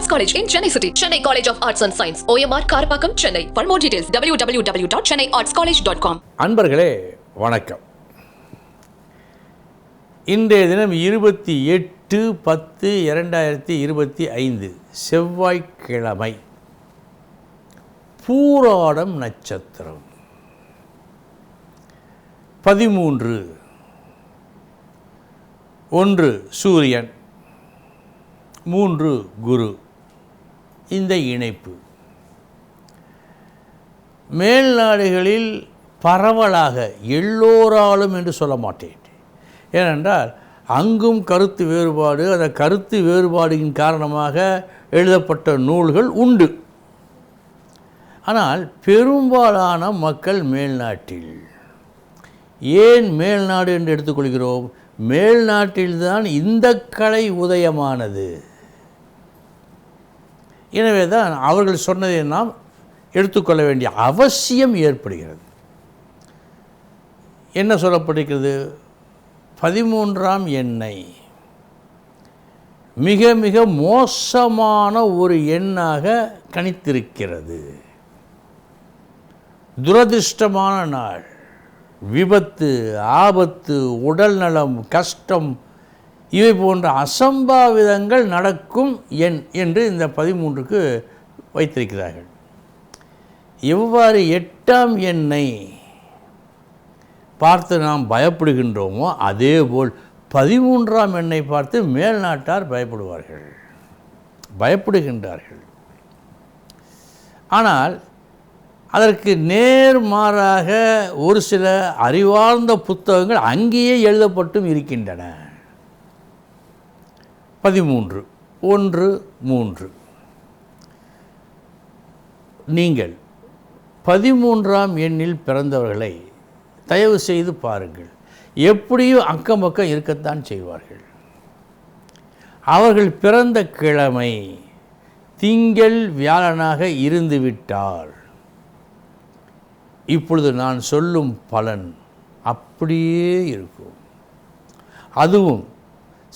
Arts college in Chennai city Chennai college of arts and science O M R Karapakkam Chennai for more details W W W dot Chennai arts college dot com அன்பர்களே வணக்கம் இன்றைய தினம் இருபத்தி எட்டு பத்து இரண்டாயிரத்தி இருபத்தி ஐந்து செவ்வாய்க்கிழமை பூராடம் நட்சத்திரம் பதிமூன்று ஒன்று சூரியன் மூன்று குரு இந்த இணைப்பு. மேல்நாடுகளில் பரவலாக எல்லோராலும் என்று சொல்ல மாட்டேன். ஏனென்றால் அங்கும் கருத்து வேறுபாடு அந்த கருத்து வேறுபாடின் காரணமாக எழுதப்பட்ட நூல்கள் உண்டு. ஆனால் பெரும்பாலான மக்கள் மேல்நாட்டில் ஏன் மேல்நாடு என்று எடுத்துக்கொள்கிறோம்? மேல்நாட்டில்தான் இந்த கலை உதயமானது. எனவே தான் அவர்கள் சொன்னதை நாம் எடுத்துக்கொள்ள வேண்டிய அவசியம் ஏற்படுகிறது. என்ன சொல்லப்பட்டிருக்கிறது? பதிமூன்றாம் எண்ணெய் மிக மிக மோசமான ஒரு எண்ணாக கணித்திருக்கிறது. துரதிர்ஷ்டமான நாள். விபத்து ஆபத்து உடல் நலம் கஷ்டம் இவை போன்ற அசம்பாவிதங்கள் நடக்கும் எண் என்று இந்த பதிமூன்றுக்கு வைத்திருக்கிறார்கள். எவ்வாறு எட்டாம் எண்ணை பார்த்து நாம் பயப்படுகின்றோமோ அதேபோல் பதிமூன்றாம் எண்ணை பார்த்து மேல்நாட்டார் பயப்படுவார்கள். பயப்படுகின்றார்கள். ஆனால் அதற்கு நேர் மாறாக ஒரு சில அறிவார்ந்த புத்தகங்கள் அங்கேயே எழுதப்பட்டும் இருக்கின்றன. பதிமூன்று. ஒன்று மூன்று. நீங்கள் பதிமூன்றாம் எண்ணில் பிறந்தவர்களை தயவு செய்து பாருங்கள். எப்படியும் அக்கம் பக்கம் இருக்கத்தான் செய்வார்கள். அவர்கள் பிறந்த கிழமை திங்கள் வியாழனாக இருந்துவிட்டால் இப்பொழுது நான் சொல்லும் பலன் அப்படியே இருக்கும். அதுவும்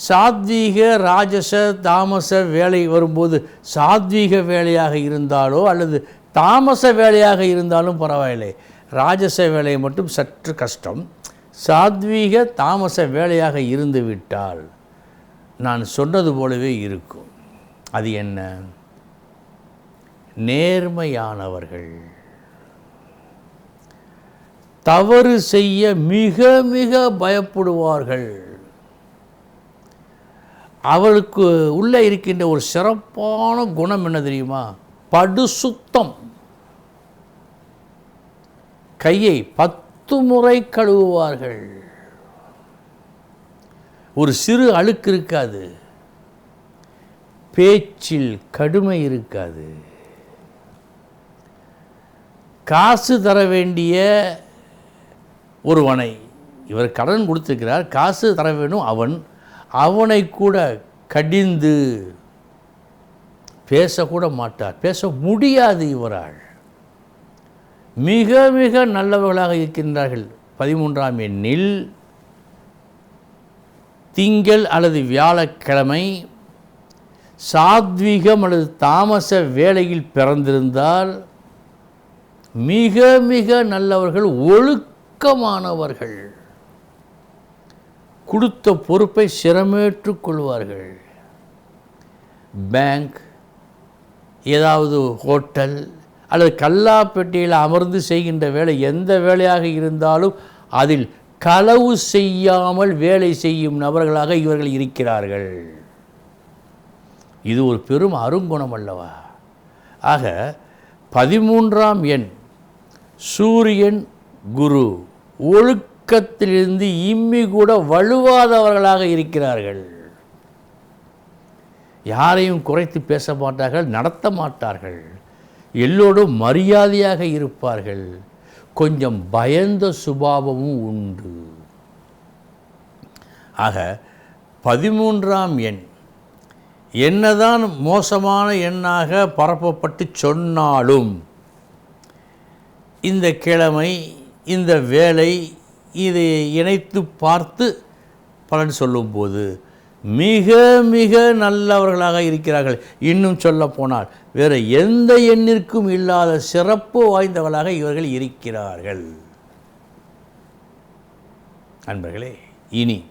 சாத்வீக ராஜச தாமச வேலை வரும்போது சாத்வீக வேலையாக இருந்தாலோ அல்லது தாமச வேலையாக இருந்தாலும் பரவாயில்லை. ராஜச வேலை மட்டும் சற்று கஷ்டம். சாத்வீக தாமச வேலையாக இருந்துவிட்டால் நான் சொன்னது போலவே இருக்கும். அது என்ன? நேர்மையானவர்கள். தவறு செய்ய மிக மிக பயப்படுவார்கள். அவளுக்கு உள்ளே இருக்கின்ற ஒரு சிறப்பான குணம் என்ன தெரியுமா? படுசுத்தம் கையை பத்து முறை கழுவுவார்கள். ஒரு சிறு அழுக்கு இருக்காது. பேச்சில் கடுமை இருக்காது. காசு தர வேண்டிய ஒருவனை இவர் கடன் கொடுத்துருக்கிறார் காசு தர வேண்டும் அவன் அவனை கூட கடிந்து பேசக்கூட மாட்டார். பேச முடியாது இவரால். மிக மிக நல்லவர்களாக இருக்கின்றார்கள். பதிமூன்றாம் எண்ணில் திங்கள் அல்லது வியாழக்கிழமை சாத்வீகம் அல்லது தாமச வேளையில் பிறந்திருந்தால் மிக மிக நல்லவர்கள் ஒழுக்கமானவர்கள். கொடுத்த பொறுப்பை சிரமேற்றுக் கொள்வார்கள். பேங்க் ஏதாவது ஹோட்டல் அல்லது கல்லாப்பெட்டியில் அமர்ந்து செய்கின்ற வேலை எந்த வேலையாக இருந்தாலும் அதில் களவு செய்யாமல் வேலை செய்யும் நபர்களாக இவர்கள் இருக்கிறார்கள். இது ஒரு பெரும் அருங்குணம் அல்லவா? ஆக பதிமூன்றாம் எண் சூரியன் குரு பக்கத்திலிருந்து இம்மி கூட வலுவாதவர்களாக இருக்கிறார்கள். யாரையும் குறைத்து பேச மாட்டார்கள் நடத்த மாட்டார்கள். எல்லோரும் மரியாதையாக இருப்பார்கள். கொஞ்சம் பயந்த சுபாவமும் உண்டு. ஆக பதிமூன்றாம் எண். என்னதான் மோசமான எண்ணாக பரப்பப்பட்டு சொன்னாலும் இந்த கிழமை இந்த வேலை இதை இணைத்து பார்த்து பலன் சொல்லும்போது மிக மிக நல்லவர்களாக இருக்கிறார்கள். இன்னும் சொல்ல போனால் வேறு எந்த எண்ணிற்கும் இல்லாத சிறப்பு வாய்ந்தவர்களாக இவர்கள் இருக்கிறார்கள். அன்பர்களே இனி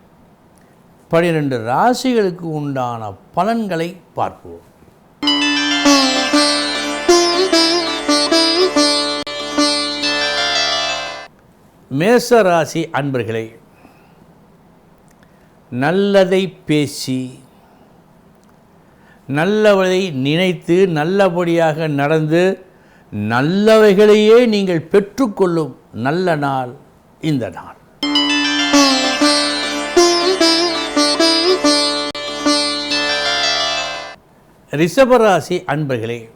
பனிரெண்டு ராசிகளுக்கு உண்டான பலன்களை பார்ப்போம். மேச ராசி அன்பர்களே நல்லதை பேசி நல்லவதை நினைத்து நல்லபடியாக நடந்து நல்லவைகளையே நீங்கள் பெற்றுக்கொள்ளும் நல்ல நாள் இந்த நாள். ரிஷபராசி அன்பர்களே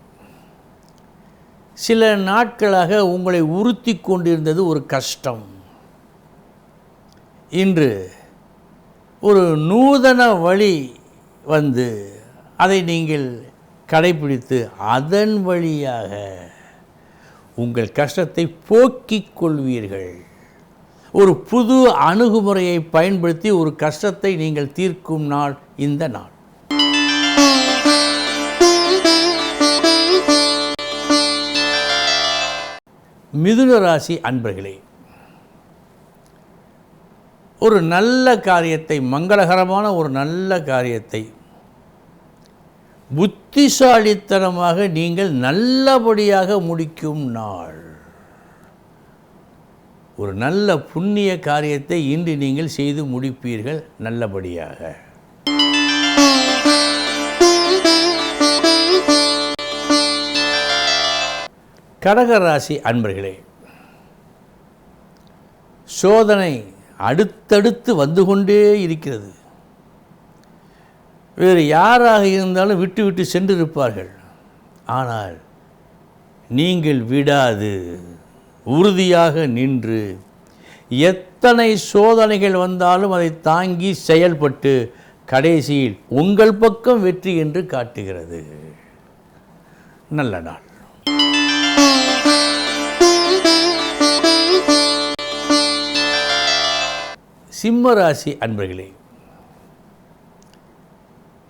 சில நாட்களாக உங்களை உறுத்தி கொண்டிருந்தது ஒரு கஷ்டம். இன்று ஒரு நூதன வழி வந்து அதை நீங்கள் கடைபிடித்து அதன் வழியாக உங்கள் கஷ்டத்தை போக்கிக் கொள்வீர்கள். ஒரு புது அணுகுமுறையை பயன்படுத்தி ஒரு கஷ்டத்தை நீங்கள் தீர்க்கும் நாள் இந்த நாள். மிதுன ராசி அன்பர்களே ஒரு நல்ல காரியத்தை மங்களகரமான ஒரு நல்ல காரியத்தை புத்திசாலித்தனமாக நீங்கள் நல்லபடியாக முடிக்கும் நாள். ஒரு நல்ல புண்ணிய காரியத்தை இன்று நீங்கள் செய்து முடிப்பீர்கள் நல்லபடியாக. கடகராசி அன்பர்களே சோதனை அடுத்தடுத்து வந்து கொண்டே இருக்கிறது. வேறு யாராக இருந்தாலும் விட்டு விட்டு சென்றிருப்பார்கள். ஆனால் நீங்கள் விடாது உறுதியாக நின்று எத்தனை சோதனைகள் வந்தாலும் அதை தாங்கி செயல்பட்டு கடைசியில் உங்கள் பக்கம் வெற்றி என்று காட்டுகிறது. நல்ல நாள். சிம்ம ராசி அன்பர்களே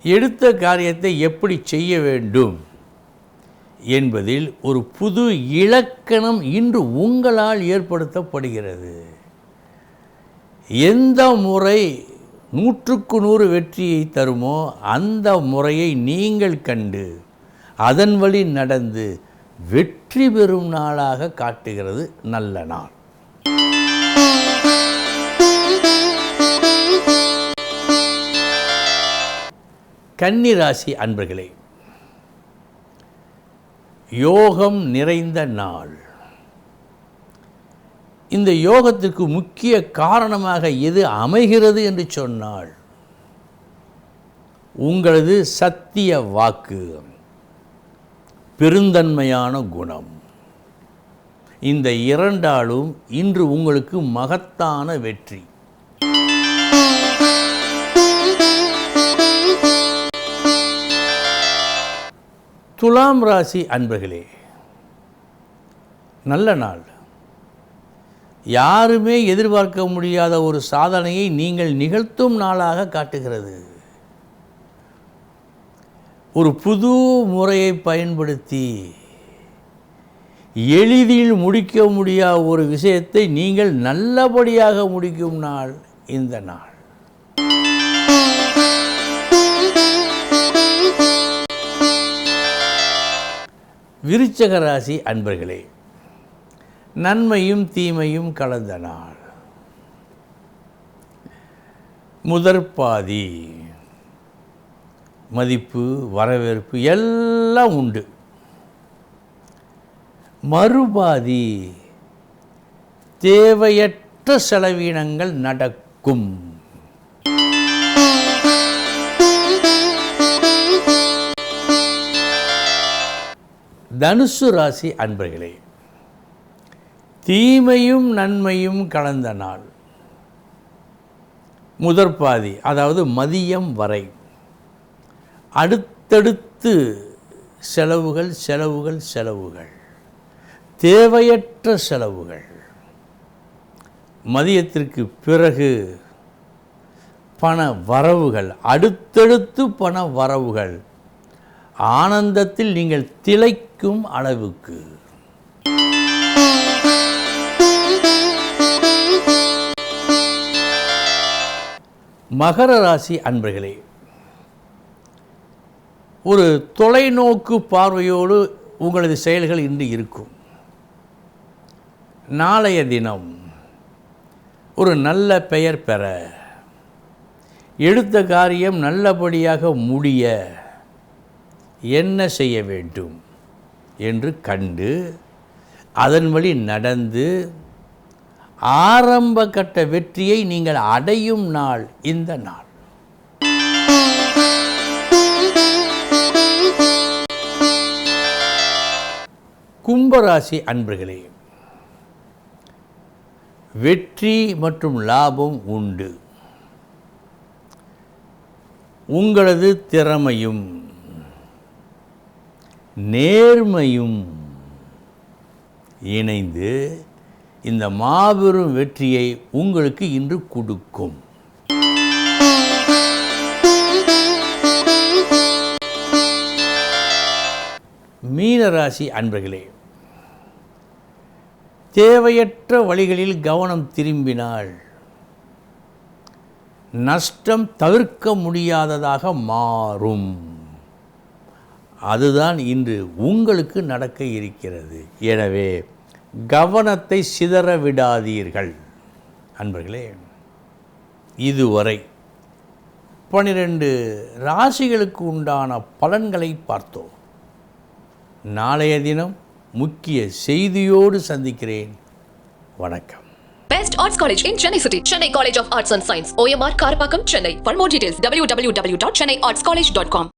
எடுத்த காரியத்தை எப்படி செய்ய வேண்டும் என்பதில் ஒரு புது இலக்கணம் இன்று உங்களால் ஏற்படுத்தப்படுகிறது. எந்த முறை நூற்றுக்கு நூறு வெற்றியை தருமோ அந்த முறையை நீங்கள் கண்டு அதன் வழி நடந்து வெற்றி பெறும் நாளாக காட்டுகிறது நல்ல நாள். கன்னிராசி அன்பர்களே யோகம் நிறைந்த நாள். இந்த யோகத்திற்கு முக்கிய காரணமாக எது அமைகிறது என்று சொன்னால் உங்களது சத்திய வாக்கு பெருந்தன்மையான குணம். இந்த இரண்டாலும் இன்று உங்களுக்கு மகத்தான வெற்றி. துலாம் ராசி அன்பர்களே நல்ல நாள். யாருமே எதிர்பார்க்க முடியாத ஒரு சாதனையை நீங்கள் நிகழ்த்தும் நாளாக காட்டுகிறது. ஒரு புது முறையை பயன்படுத்தி எளிதில் முடிக்க முடியாத ஒரு விஷயத்தை நீங்கள் நல்லபடியாக முடிக்கும் நாள் இந்த நாள். விருச்சக ராசி அன்பர்களே நன்மையும் தீமையும் கலந்த நாள். முதற்பாதி மதிப்பு வரவேற்பு எல்லாம் உண்டு. மறுபாதி தேவையற்ற செலவினங்கள் நடக்கும். தனுசு ராசி அன்பர்களே தீமையும் நன்மையும் கலந்த நாள். முதற்பாதி அதாவது மதியம் வரை. அடுத்தடுத்து செலவுகள் செலவுகள் செலவுகள். தேவையற்ற செலவுகள். மதியத்திற்கு பிறகு பண வரவுகள் அடுத்தடுத்து பண வரவுகள். ஆனந்தத்தில் நீங்கள் திளைக்கும் அளவுக்கு. மகர ராசி அன்பர்களே ஒரு தொலைநோக்கு பார்வையோடு உங்களது செயல்கள் இன்று இருக்கும். நாளைய தினம் ஒரு நல்ல பெயர் பெற எடுத்த காரியம் நல்லபடியாக முடிய என்ன செய்ய வேண்டும் என்று கண்டு அதன் வழி நடந்து ஆரம்ப கட்ட வெற்றியை நீங்கள் அடையும் நாள் இந்த நாள். கும்பராசி அன்பர்களே வெற்றி மற்றும் லாபம் உண்டு. உங்களது திறமையும் நேர்மையும் இணைந்து இந்த மாபெரும் வெற்றியை உங்களுக்கு இன்று கொடுக்கும். மீனராசி அன்பர்களே தேவையற்ற வழிகளில் கவனம் திரும்பினால் நஷ்டம் தவிர்க்க முடியாததாக மாறும். அதுதான் இன்று உங்களுக்கு நடக்க இருக்கிறது எனவே கவனத்தை சிதற விடாதீர்கள் அன்பர்களே இதுவரை பனிரெண்டு ராசிகளுக்கு உண்டான பலன்களை பார்த்தோம் நாளைய தினம் முக்கிய செய்தியோடு சந்திக்கிறேன் வணக்கம் Best Arts College in Chennai City. Chennai College of Arts and Science. OMR Karapakam, Chennai. For more details, www.chennaiartscollege.com.